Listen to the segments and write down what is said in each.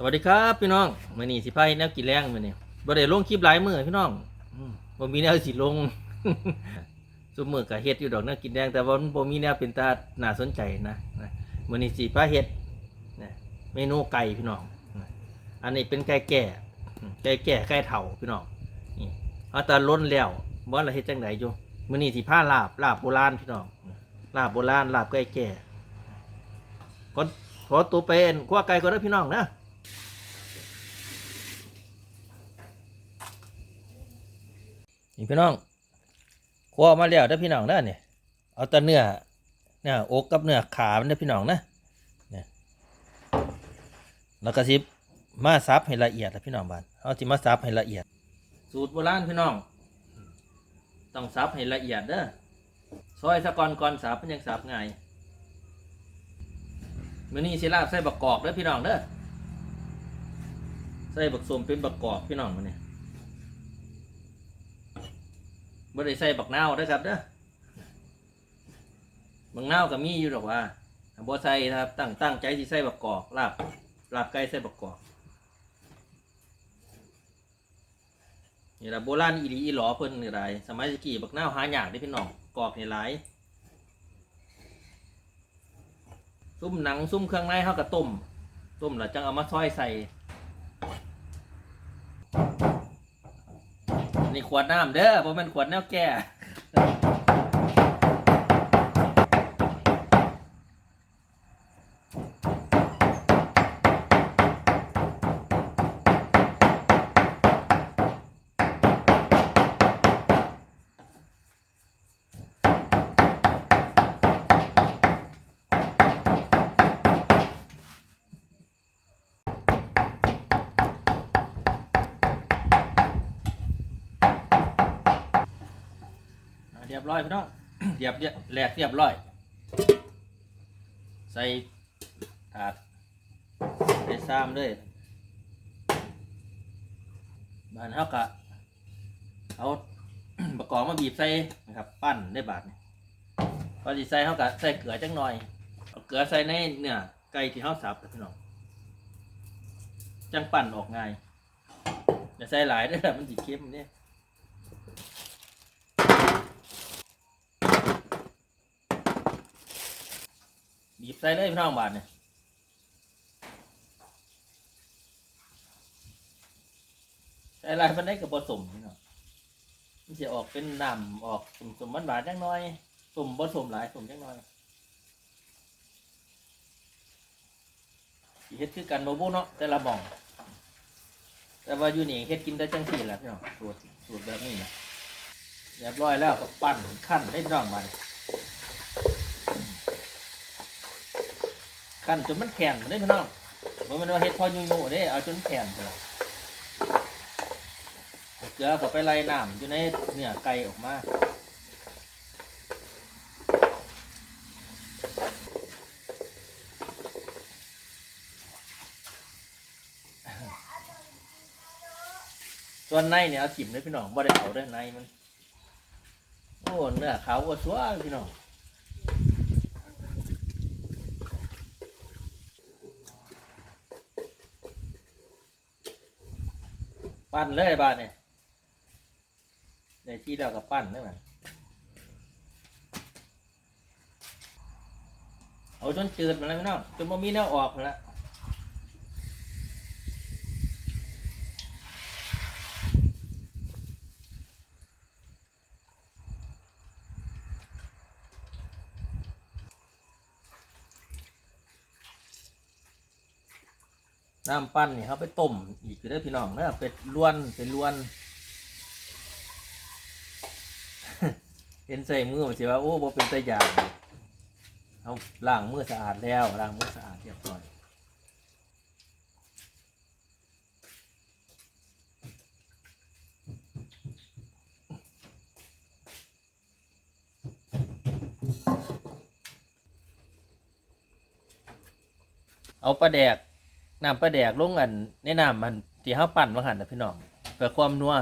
สวัสดีครับพี่น้องมื้อนี้สิพาเฮ็ดแนวกินแรงมื้อนี้บ่ได้ลงคลิปหลายมือพี่น้องอืมบ่มีแนวสิลงซุมือก็เฮ็ดอยู่ดอกแนวกินแรงแต่ว่ามันบ่มีแนวเป็นตาน่าสนใจนะนะมื้อนี้สิพาเฮ็ดนะเมนูไก่พี่น้องอันนี้เป็นไก่แก่ไก่แก่ไก่เฒ่าพี่น้องนี่เอาแต่ล้นแล้วบ่ว่าเราเฮ็ดจังไดอยู่มื้อนี้สิพาลาบลาบโบราณพี่น้องลาบโบราณลาบไก่แก่ก่อนขอตัวไปอั่นคั่วไก่ก่อนเด้พี่น้องนะ นี่พี่น้องคั่วมาแล้วเด้พี่น้องเด้เนี่ยเอาแต่เนื้อเนื้ออกกับเนื้อขามันเด้พี่น้องนะเนี่ยแล้วก็สิมาซับให้ละเอียดนะพี่น้องบ้านเอาสิมาซับให้ละเอียด สูตรโบราณพี่น้อง ต้องซับให้ละเอียดเด้อซอยสะกอนก่อนซับมันยังซับง่ายมื้อนี้สิลาบใส่บักกอกเด้อพี่น้องเด้อใส่บักสมเป็นบักกอกพี่น้องมื้อนี้ บ่ได้ใส่บักนาวเด้ครับเด้อบักนาวก็มีอยู่ดอกว่าถ้าบ่ใส่นะครับตั้งตั้งใจสิใส่บักกอกลาบลาบไก่ใส่บักกอกนี่ละโบราณอีหลีอีหลอเพิ่นนี่หลายสมัยตะกี้บักนาวหายากเด้พี่น้องกอกนี่หลายซุ่มหนังซุ่มเครื่องในเฮาก็ต้มต้มแล้วจังเอามาซอยใส่ นี่ขวดน้ำเด้อเพราะมันขวดแนวแก่ ร้อยพี่น้องเรียบเรียบแหลกเรียบร้อย ใส่ถาดใส่ซ้ำเลยบานเท่ากับเอาประกอบมาบีบใส่นะครับ ปั้นได้บาทนี่พอดีใส่เท่ากับใส่เกลือจังหน่อยเอาเกลือใส่ในเนื้อไก่ที่เขาสับพี่น้องจังปั้นออกง่ายอย่าใส่หลายด้อมันจีเค็มเนี่ย บีบใส่เลยพี่น้องบาทเนี่ยใส่อะไรมันได้กับผสมพี่น้องมันจะออกเป็นน้ำออกสมสมหวานๆจังน้อยสมผสมหลายสมจังน้อยเฮ็ดคือกันโมบุเนาะแต่ละหม่อง แต่ว่าอยู่นี่เฮ็ดกินได้จังสี่แหละพี่น้องสูตรสูตรแบบนี้นะเรียบร้อยแล้วก็ปั้นขั้นให้พี่น้องมาเนี่ย กันจนมันแข็งได้พี่น้องบ่แมันว่าเฮ็ดพอยุ่ยๆเด้เอาจนแข็งเลยเกลือก็ไปไล่น้ำอยู่ในเนื้อไก่ออกมาส่วนในเนี่ยเอาถิ่มเลยพี่น้องบ่ได้เอาเด้อในมันโอ้เนื้อขาวก็สวยพี่น้อง ปั้นเลยบ้านเนี่ยในที่เรากับปั้นได้ไหมเอาจนจืดมาแล้วพี่น้องจนบ่มีแนวออกแล้ว น้ำปั้นนี่เขาไปต้มอีกคือได้พี่น้องเนอะเป็ดล้วนเป็นล้วน เห็นใส่มือมันสิว่าโอ้บ่เป็นตะยางเอาล้างมือสะอาดแล้วล้างมือสะอาดเรียบร้อยเอาปลาแดก น้ำปลาแดกลงอันในน้ำมันที่เฮาปั่นมาหันนะพี่น้องเพื่อความนัว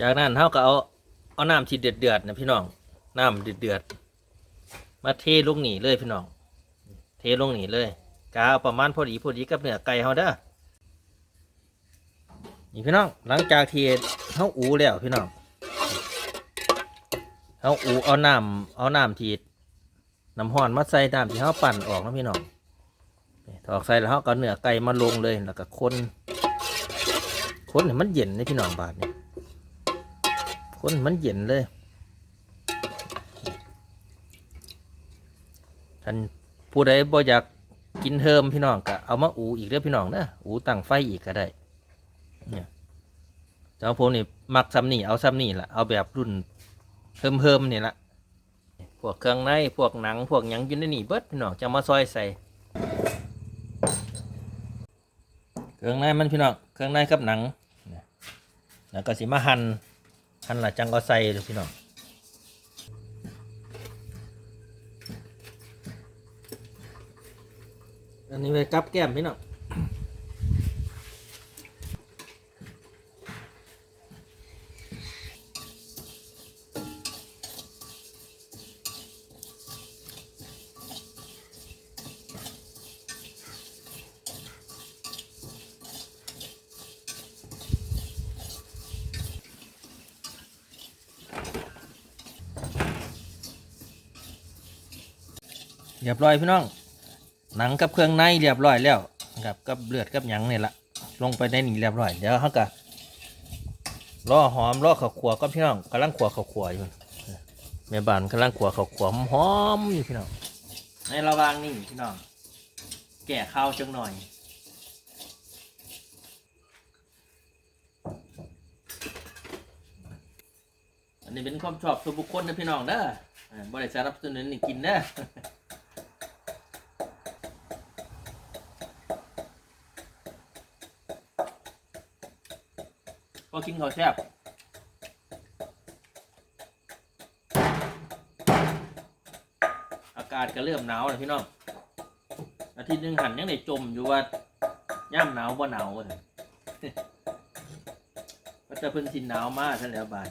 จากนั้นเท่ากับเอาเอาน้ำที่เดือดเดือดๆนะพี่น้องน้ำเดือดๆมาเทลงหนีเลยพี่น้อง เทลงหนีเลยกาเอาประมาณพอดีพอดีกับเนื้อไก่เฮาเด้อนี่พี่น้องหลังจากที่เฮาอูแล้วพี่น้อง เฮาอูเอาน้ำเอาน้ำทีน้ำห้อนมาใส่น้ำที่เฮาปั่นออกนะพี่น้องถอดใส่แล้วเฮาก็เอาเนื้อไก่มาลงเลยแล้วก็คนคนมันเย็นนี่พี่น้องบาดนี่ยคนมันเย็นเลยท่านผู้ใดบ่อยากกินเทิมพี่น้องก็เอามาอูอีกเด้อพี่น้องนะอูตั้งไฟอีกก็ได้เนี่ยเจ้าผมนี่มักซ้ำนี่เอาซ้ำนี่แหละเอาแบบรุ่น เพิ่มเพิ่มๆนี่ละพวกเครื่องในพวกหนัง พวกหยังอยู่ในนี่เบิดพี่น้องจะมาซอยใส่ เครื่องในมันพี่น้องเครื่องในกับหนังแล้วก็สิมาหันหันละจังก็ใส่เลยพี่น้องอันนี้ไปกับแก้มพี่น้อง เรียบร้อยพี่น้อง หนังกับเครื่องในเรียบร้อยแล้วครับกับเลือดกับหยังเนี่ยละลงไปในนี่เรียบร้อยเดี๋ยวเขาก็รอหอมรอข้าวขัวก็พี่น้องกำลังขัวข้าวขัวอยู่แม่บ้านกำลังขัวข้าวขัวหอมอยู่พี่น้องในระหว่างนี่พี่น้องแก่ข้าวจังหน่อยอันนี้เป็นความชอบส่วนบุคคลนะพี่น้องเด้ออ่าบริษัทรับสนุนนี่กินเด้อ พอกินข้าวแซ่บอากาศก็เริ่มหนาวแล้วพี่น้องอาทิตย์หนึงหันยังได้จมอยู่ว่าย่ำหนาวบ่หนาวเลยก็จะเพิ่นสินหนาวมากท่านแล้วบาด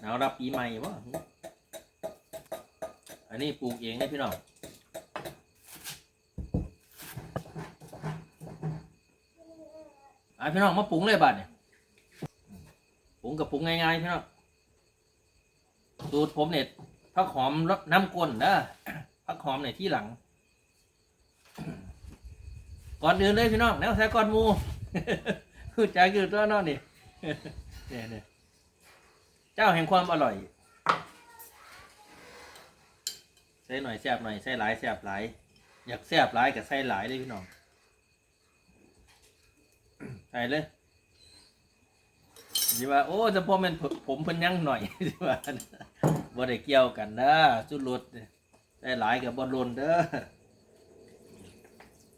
หนาวรับปีใหม่วะอันนี้ปลูกเองนะพี่น้องอะพี่น้องมาปรุงเลยบาดเนี่ย งกับปรุงง่ายๆพี่น้องสูตรผมเนี่ยผักหอมรสน้ำก้นนะผักหอมเนี่ยที่หลัง ก่อนอื่นเลยพี่น้องแนวแท้ก่อนมูคือใจคือตัวนอนนี่เนี่ยเนี่ยเจ้าแห่งความอร่อย ใส่หน่อยแซ่บหน่อยใส่หลายแซ่บหลาย อยากแซ่บหลายกับใส่หลายเลยพี่น้องใส่เลย สิว่าโอ้จะพ่อแมันผมเพิ่นยังหน่อยสิว่าบ่ได้เกี่ยวกันนะสุดรสเนี่ยใส่หลายกับบอลลนเด้อ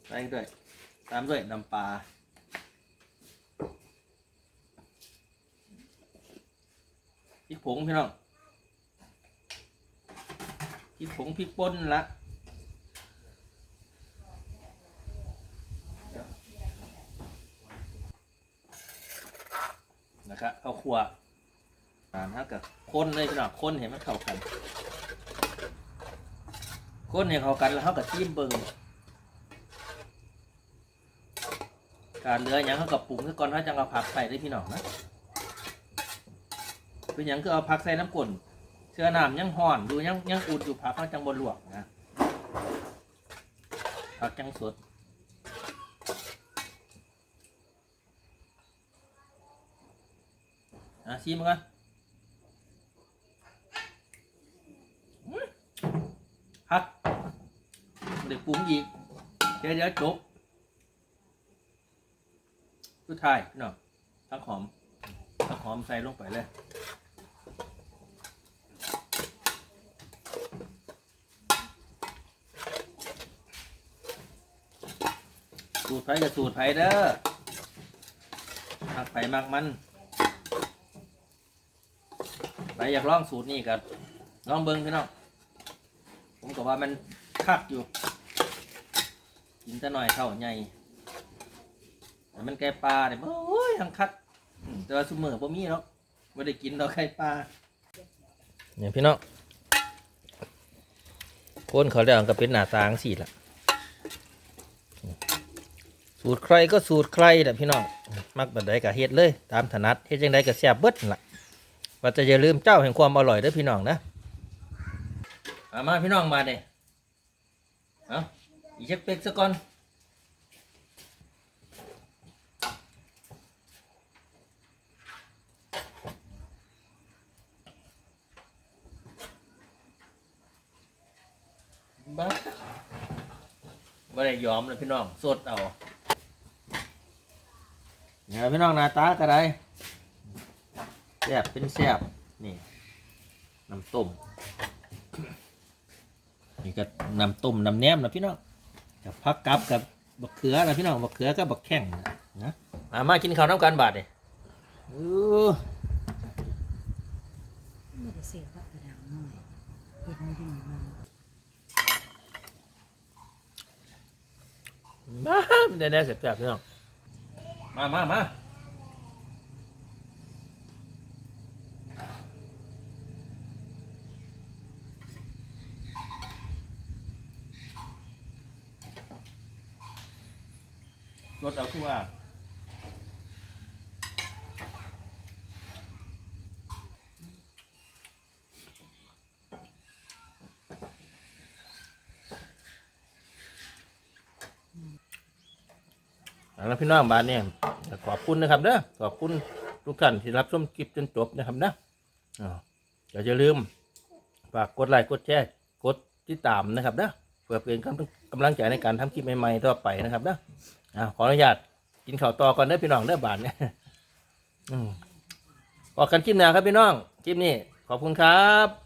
ใส่ด้วยตามด้วยน้ำปลาพริกผงพี่น้องพริกผงพริกป่นละ นะครับเอาขวอ่านเท่ากับคนเลยพี่น้องคนเห็นมันเข้ากันคนเห็นเข้ากันแล้วเท่ากับทีมเบิงการเรือหยังเท่ากับปรุงซะก่อนถ้าจังเอาผักใส่ได้พี่น้องนะเป็นหยังคือเอาผักใส่น้ำกลนเสื้อน้ำยังห่อนดูยังยังอุดอยู่ผักเขาจังบนลวกนะผักจังสด อะชิมกันอื้อฮักเด็กปรุงอีกเดี๋ยวเดี๋ยวจบสุดท้ายพี่น้องทักหอมทักหอมใส่ลงไปเลยสูตรไผ่กับสูตรไผ่เด้อมักไผ่มักมัน ไปอยากลองสูตรนี่กับลองเบิ้งพี่น้องผมก็ว่ามันคักอยู่ กินแต่หน่อยเท่าใหญ่แต่มันไก่ปลาเนี่ยโอ้ยทั้งคักแต่ว่าซุมือผมมีเนาะไม่ได้กินเราไก่ปลาเนี่ยพี่น้องคนเขาเรียกก็เป็นหน้าตางสี่ละสูตรใครก็สูตรใครแหละพี่น้องมักแบบใดก็เฮ็ดเลย ตามถนัดเฮ็ดจังไดก็แซ่บเบิดล่ะ ว่าจะอย่าลืมเจ้าแห่งความอร่อยเด้อพี่น้องนะเอามาพี่น้องมาเนี่ยเอาอีกจักเป็กซะก่อนบ้าไม่ได้ยอมเลยพี่น้องสดเอาเนี่ยพี่น้องหน้าตาก็ได้ แซ่บเป็นแซ่บนี่น้ำต้มนี่ก็น้ำต้มน้ำแหนมนะพี่น้องกับพักกับกับบักเขือนะพี่น้องบักเขือกับบักแข้งนะนะมามากินข้าวน้ำกันบาดเลยอู้ไม่ได้เสียว่ากระดังน้อยเห็นไม่ดีมันมามันได้แน่แซ่บๆพี่น้องมามามา รถเอาคือว่าเอาละพี่น้องบ้านเนี่ยขอบคุณนะครับเด้อขอบคุณทุกท่านที่รับชมคลิปจนจบนะครับนะอย่าอย่าลืมฝากกดไลค์กดแชร์กดติดตามนะครับเด้อเพื่อเป็นกำลังใจในการทำคลิปใหม่ๆต่อไปนะครับนะ อะขออนุญาตกินข้าวต่อก่อนเด้อพี่น้องเด้อบาทเนี่ยอืมออกันคลิปหน้าครับพี่น้องคลิปนี้ขอบคุณครับ